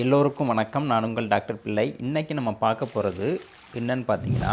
எல்லோருக்கும் வணக்கம். நான் உங்கள் டாக்டர் பிள்ளை. இன்றைக்கி நம்ம பார்க்க போகிறது என்னன்னு பார்த்தீங்கன்னா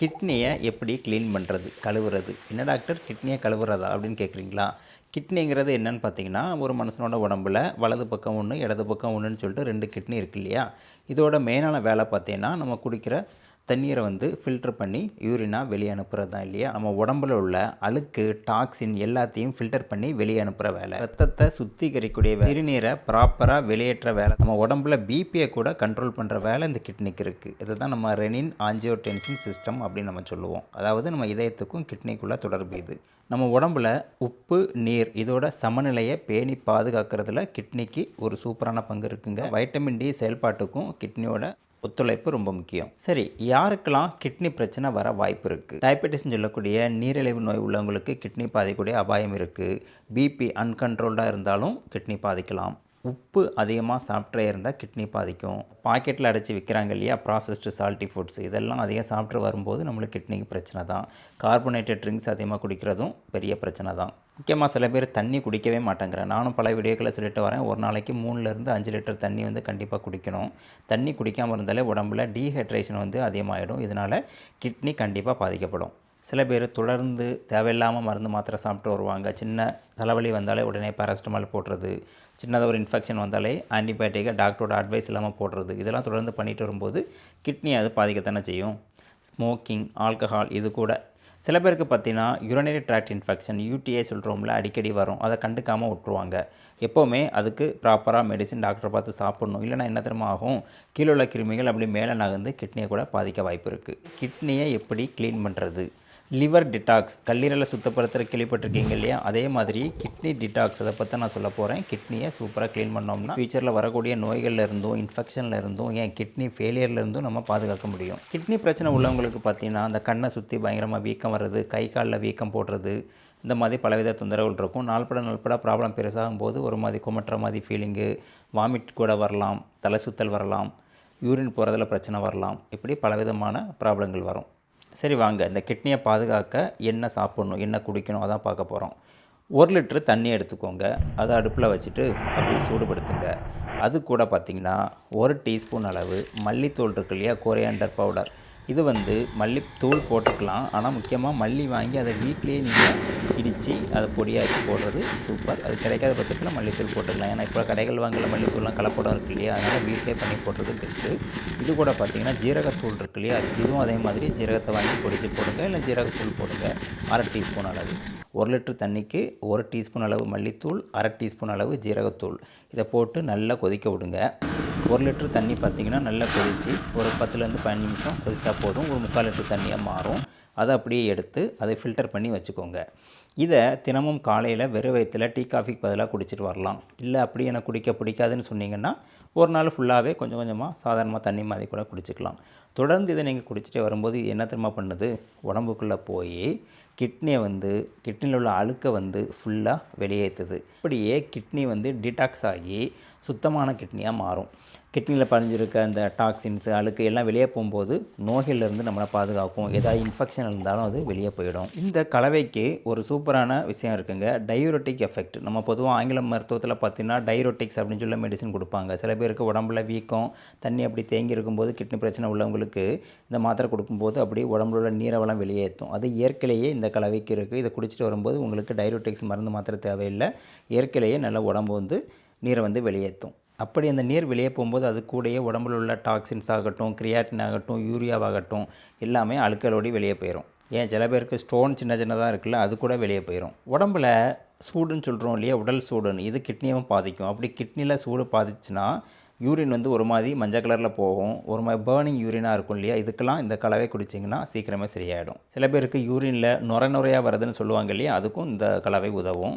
கிட்னியை எப்படி க்ளீன் பண்ணுறது கழுவுறது? என்ன டாக்டர்? கிட்னியை கழுவுறதா அப்படின்னு கேட்குறீங்களா? கிட்னிங்கிறது என்னன்னு பார்த்தீங்கன்னா ஒரு மனுஷனோட உடம்புல வலது பக்கம் ஒன்று இடது பக்கம் ஒன்றுன்னு சொல்லிட்டு ரெண்டு கிட்னி இருக்கு இல்லையா? இதோட மெயினான வேலை பார்த்தீங்கன்னா நம்ம குடிக்கிற தண்ணீரை வந்து ஃபில்டர் பண்ணி யூரினாக வெளியே அனுப்புறது தான் இல்லையா? நம்ம உடம்புல உள்ள அழுக்கு டாக்ஸின் எல்லாத்தையும் ஃபில்டர் பண்ணி வெளியே அனுப்புகிற வேலை. ரத்தத்தை சுத்திகரிக்கக்கூடிய சிறுநீரை ப்ராப்பராக வெளியேற்ற வேலை. நம்ம உடம்புல பிபியை கூட கண்ட்ரோல் பண்ணுற வேலை இந்த கிட்னிக்கு இருக்குது இதை தான் நம்ம ரெனின் ஆஞ்சியோடென்சின் சிஸ்டம் அப்படின்னு நம்ம சொல்லுவோம். அதாவது நம்ம இதயத்துக்கும் கிட்னிக்குள்ளே தொடர்பு இது. நம்ம உடம்புல உப்பு நீர் இதோட சமநிலையை பேணி பாதுகாக்கிறதுல கிட்னிக்கு ஒரு சூப்பரான பங்கு இருக்குங்க. வைட்டமின் டி செயல்பாட்டுக்கும் கிட்னியோட ஒத்துழைப்பு ரொம்ப முக்கியம். சரி யாருக்கெல்லாம் கிட்னி பிரச்சனை வர வாய்ப்பு இருக்குது டயபெட்டிஸ்னு சொல்லக்கூடிய நீரிழிவு நோய் உள்ளவங்களுக்கு கிட்னி பாதிக்கக்கூடிய அபாயம் இருக்குது பிபி அன்கண்ட்ரோல்டாக இருந்தாலும் கிட்னி பாதிக்கலாம். உப்பு அதிகமாக சாப்பிட்டே இருந்தால் கிட்னி பாதிக்கும். பாக்கெட்டில் அடைச்சி விற்கிறாங்க இல்லையா? ப்ராசஸ்டு சால்ட்டி ஃபுட்ஸ் இதெல்லாம் அதிகம் சாப்பிட்டு வரும்போது நம்மளுக்கு கிட்னிக்கு பிரச்சனை தான். கார்பனேட்டட் ட்ரிங்க்ஸ் அதிகமாக குடிக்கிறதும் பெரிய பிரச்சனை தான். முக்கியமாக சில பேர் தண்ணி குடிக்கவே மாட்டேங்கிறேன் நானும் பல வீடியோக்களை சொல்லிட்டு வரேன். ஒரு நாளைக்கு மூணுலேருந்து அஞ்சு லிட்டர் தண்ணி வந்து கண்டிப்பாக குடிக்கணும். தண்ணி குடிக்காமல் இருந்தாலே உடம்புல டீஹைட்ரேஷன் வந்து அதிகமாகிடும் இதனால் கிட்னி கண்டிப்பாக பாதிக்கப்படும். சில பேர் தொடர்ந்து தேவையில்லாமல் மருந்து மாத்திரை சாப்பிட்டு வருவாங்க. சின்ன தலைவலி வந்தாலே உடனே பேராசிட்டமால் போடுறது. சின்னதாக ஒரு இன்ஃபெக்ஷன் வந்தாலே ஆன்டிபயோட்டிக்கை டாக்டரோட அட்வைஸ் இல்லாமல் போடுறது. இதெல்லாம் தொடர்ந்து பண்ணிட்டு வரும்போது கிட்னி அது பாதிக்கத்தானே செய்யும். ஸ்மோக்கிங் ஆல்கஹால் இது கூட சில பேருக்கு பார்த்தீங்கன்னா யூரனரி ட்ராக்ட் இன்ஃபெக்ஷன் யூடிஐ சொல்கிறோம்ல அடிக்கடி வரும். அதை கண்டுக்காமல் விட்டுருவாங்க. எப்போவுமே அதுக்கு ப்ராப்பராக மெடிசின் டாக்டரை பார்த்து சாப்பிட்ணும். இல்லைன்னா என்ன தெரியுமா ஆகும்? கீழே உள்ள கிருமிகள் அப்படி மேலே நகர்ந்து கிட்னியை கூட பாதிக்க வாய்ப்பு இருக்குது கிட்னியை எப்படி க்ளீன் பண்ணுறது லிவர் டிடாக்ஸ். கல்லீரலை சுத்தப்படுத்துகிற கேள்விப்பட்டிருக்கீங்க இல்லையா? அதே மாதிரி கிட்னி டிடாக்ஸ் அதை பற்றி நான் சொல்ல போகிறேன் கிட்னியை சூப்பராக க்ளீன் பண்ணோம்னா ஃபியூச்சரில் வரக்கூடிய நோய்களில் இருந்தும் இன்ஃபெக்ஷனில் இருந்தும் ஏன் கிட்னி ஃபெயிலியரில் இருந்தும் நம்ம பாதுகாக்க முடியும். கிட்னி பிரச்சனை உள்ளவங்களுக்கு பார்த்தீங்கன்னா அந்த கண்ணை சுற்றி பயங்கரமாக வீக்கம் வர்றது கை காலில் வீக்கம் போடுறது இந்த மாதிரி பலவித தொந்தரவுகள் இருக்கும். நாள்பட நாள்பட ப்ராப்ளம் பெருசாகும் போது ஒரு மாதிரி குமட்டுற மாதிரி ஃபீலிங்கு வாமிட் கூட வரலாம் தலை சுத்தல் வரலாம் யூரின் போகிறதுல பிரச்சனை வரலாம். இப்படி பலவிதமான ப்ராப்ளங்கள் வரும். சரி வாங்க இந்த கிட்னியை பாதுகாக்க என்ன சாப்பிட்ணும் என்ன குடிக்கணும் அதான் பார்க்க போகிறோம் ஒரு லிட்டரு தண்ணி எடுத்துக்கோங்க. அதை அடுப்பில் வச்சுட்டு அப்படியே சூடுபடுத்துங்க. அது கூட பார்த்திங்கன்னா ஒரு டீஸ்பூன் அளவு மல்லித்தூள் இருக்கு இல்லையா கொரியாண்டர் பவுடர் இது வந்து மல்லித்தூள் போட்டுக்கலாம். ஆனால் முக்கியமாக மல்லி வாங்கி அதை வீட்லேயே நீங்கள் இடித்து அதை பொடியாக்கி போடுறது சூப்பர் அது கிடைக்காத பட்சத்தில் மல்லித்தூள் போட்டுக்கலாம். ஏன்னா இப்போ கடைகள் வாங்கல மல்லித்தூள்லாம் கலப்படம் இருக்கு இல்லையா? அதனால் வீட்டிலே பண்ணி போடுறது பெஸ்ட்டு இது கூட பார்த்தீங்கன்னா ஜீரகத்தூள் இருக்கு இல்லையா? இதுவும் அதே மாதிரி ஜீரகத்தை வாங்கி பொடிச்சு போடுங்க. இல்லை ஜீரகத்தூள் போடுங்க. அரை டீஸ்பூன் அளவு. ஒரு லிட்டர் தண்ணிக்கு ஒரு டீஸ்பூன் அளவு மல்லித்தூள் அரை டீஸ்பூன் அளவு ஜீரகத்தூள். இதை போட்டு நல்லா கொதிக்க விடுங்க. ஒரு லிட்டர் தண்ணி பார்த்திங்கன்னா நல்லா கொதித்து ஒரு பத்துலேருந்து பதினஞ்சு நிமிஷம் கொதிச்சா போதும். ஒரு முக்கால் லிட்டர் தண்ணியாக மாறும். அதை அப்படியே எடுத்து அதை ஃபில்டர் பண்ணி வச்சுக்கோங்க. இதை தினமும் காலையில் வெறும் வயிற்றில் டீ காஃபிக்கு பதிலாக குடிச்சிட்டு வரலாம். இல்லை அப்படி எனக்கு குடிக்க பிடிக்காதுன்னு சொன்னீங்கன்னா ஒரு நாள் ஃபுல்லாகவே கொஞ்சம் கொஞ்சமாக சாதாரணமாக தண்ணி மாதிரி கூட குடிச்சிக்கலாம். தொடர்ந்து இதை நீங்கள் குடிச்சிட்டே வரும்போது இது என்ன திரும்ப பண்ணுது? உடம்புக்குள்ளே போய் கிட்னியை வந்து கிட்னியில் உள்ள அழுக்கை வந்து ஃபுல்லாக வெளியேற்றுது இப்படியே கிட்னி வந்து டிடாக்ஸ் ஆகி சுத்தமான கிட்னியாக மாறும். கிட்னியில் பதிஞ்சிருக்க அந்த டாக்ஸின்ஸ் அழுக்கு எல்லாம் வெளியே போகும்போது நோய்கள்லேருந்து நம்மளை பாதுகாக்கும். ஏதாவது இன்ஃபெக்ஷன் இருந்தாலும் அது வெளியே போயிடும். இந்த கலவைக்கு ஒரு சூப் சூப்பரான விஷயம் இருக்குங்க. டையூரோட்டிக் எஃபெக்ட் நம்ம பொதுவாக ஆங்கில மருத்துவத்தில் பார்த்தீங்கன்னா டைரோட்டிக்ஸ் அப்படின்னு சொல்லி மெடிசன் கொடுப்பாங்க. சில பேருக்கு உடம்புல வீக்கம் தண்ணி அப்படி தேங்கி இருக்கும்போது கிட்னி பிரச்சனை உள்ளவங்களுக்கு இந்த மாத்திரை கொடுக்கும்போது அப்படி உடம்புல உள்ள நீரவெல்லாம் வெளியேற்றும். அது இயற்கையிலேயே இந்த கலவைக்கு இருக்குது இதை குடிச்சிட்டு வரும்போது உங்களுக்கு டைரோட்டிக்ஸ் மருந்து மாத்திரை தேவையில்லை. இயற்கையிலேயே நல்ல உடம்பு வந்து நீரை வந்து வெளியேற்றும். அப்படி அந்த நீர் வெளியே போகும்போது அது கூடயே உடம்புல உள்ள டாக்ஸின்ஸ் ஆகட்டும் கிரியாட்டின் ஆகட்டும் யூரியாவாகட்டும் எல்லாமே அழுக்கலோடி வெளியே போயிடும் ஏன் சில பேருக்கு ஸ்டோன் சின்ன சின்னதாக இருக்குல்ல அது கூட வெளியே போயிடும் உடம்புல சூடுன்னு சொல்கிறோம் இல்லையா உடல் சூடுன்னு இது கிட்னியும் பாதிக்கும். அப்படி கிட்னியில் சூடு பாதிச்சுன்னா யூரின் வந்து ஒரு மாதிரி மஞ்சள் கலரில் போகும். ஒரு மாதிரி பேர்னிங் யூரினாக இருக்கும் இல்லையா இதுக்கெல்லாம் இந்த கலவை குடிச்சிங்கன்னா சீக்கிரமே சரியாயிடும். சில பேருக்கு யூரினில் நுர நுரையாக வருதுன்னு சொல்லுவாங்க இல்லையா அதுக்கும் இந்த கலவை உதவும்.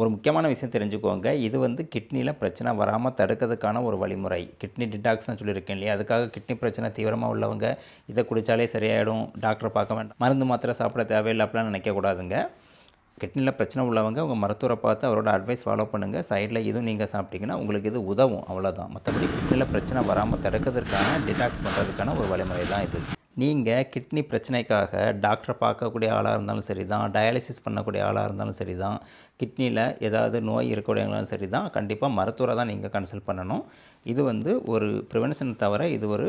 ஒரு முக்கியமான விஷயம் தெரிஞ்சுக்கோங்க. இது வந்து கிட்னியில் பிரச்சனை வராமல் தடுக்கிறதுக்கான ஒரு வழிமுறை. கிட்னி டிடாக்ஸ்னு சொல்லியிருக்கேன் இல்லையா? அதுக்காக கிட்னி பிரச்சனை தீவிரமாக உள்ளவங்க இதை குடித்தாலே சரியாயிடும். டாக்டரை பார்க்க வேண்டாம். மருந்து மாத்திரை சாப்பிட தேவையில்லை அப்படிலாம் நினைக்கக்கூடாதுங்க கிட்னியில் பிரச்சனை உள்ளவங்க உங்கள் மருத்துவரை பார்த்து அவரோட அட்வைஸ் ஃபாலோ பண்ணுங்கள் சைடில் இதுவும் நீங்கள் சாப்பிட்டீங்கன்னா உங்களுக்கு இது உதவும். அவ்வளோதான் மற்றபடி கிட்னியில் பிரச்சனை வராமல் தடுக்கிறதுக்கான டிடாக்ஸ் பண்ணுறதுக்கான ஒரு வழிமுறை தான் இது. நீங்கள் கிட்னி பிரச்சனைக்காக டாக்டரை பார்க்கக்கூடிய ஆளாக இருந்தாலும் சரி தான் டயாலிசிஸ் பண்ணக்கூடிய ஆளாக இருந்தாலும் சரி தான் கிட்னியில் ஏதாவது நோய் இருக்கக்கூடியவங்களும் சரி தான் கண்டிப்பாக மருத்துவரை தான் நீங்கள் கன்சல்ட் பண்ணணும். இது வந்து ஒரு ப்ரிவென்ஷன் தவிர இது ஒரு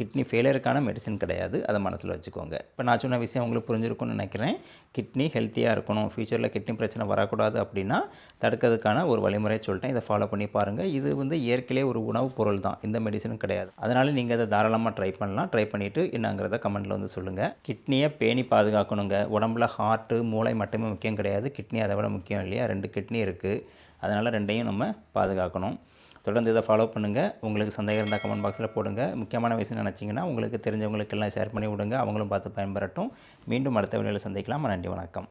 கிட்னி ஃபெயிலியருக்கான மெடிசன் கிடையாது. அதை மனசில் வச்சுக்கோங்க. இப்போ நான் சொன்ன விஷயம் உங்களுக்கு புரிஞ்சிருக்கும்னு நினைக்கிறேன். கிட்னி ஹெல்த்தியாக இருக்கணும். ஃப்யூச்சரில் கிட்னி பிரச்சனை வரக்கூடாது அப்படின்னா தடுக்கிறதுக்கான ஒரு வழிமுறை சொல்லிட்டேன். இதை ஃபாலோ பண்ணி பாருங்கள் இது வந்து இயற்கையிலே ஒரு உணவுப் பொருள் தான். இந்த மெடிசனும் கிடையாது. அதனால் நீங்கள் அதை தாராளமாக ட்ரை பண்ணலாம். ட்ரை பண்ணிவிட்டு என்னங்கிறத கமெண்ட்டில் வந்து சொல்லுங்கள் கிட்னியை பேணி பாதுகாக்கணுங்க. உடம்புல ஹார்ட்டு மூளை மட்டுமே முக்கியம் கிடையாது. கிட்னி அதை விட முக்கியம் இல்லை. இல்லையா? ரெண்டு கிட்னி இருக்குது அதனால் ரெண்டையும் நம்ம பாதுகாக்கணும். தொடர்ந்து இதை ஃபாலோ பண்ணுங்கள் உங்களுக்கு சந்தேகம் இருந்தால் கமெண்ட் பாக்ஸில் போடுங்க. முக்கியமான விஷயம் நினச்சிங்கன்னா உங்களுக்கு தெரிஞ்சவங்களுக்கெல்லாம் ஷேர் பண்ணி விடுங்க. அவங்களும் பார்த்து பயன்பெறட்டும். மீண்டும் அடுத்த வீடியோவில் சந்திக்கலாம். நன்றி வணக்கம்.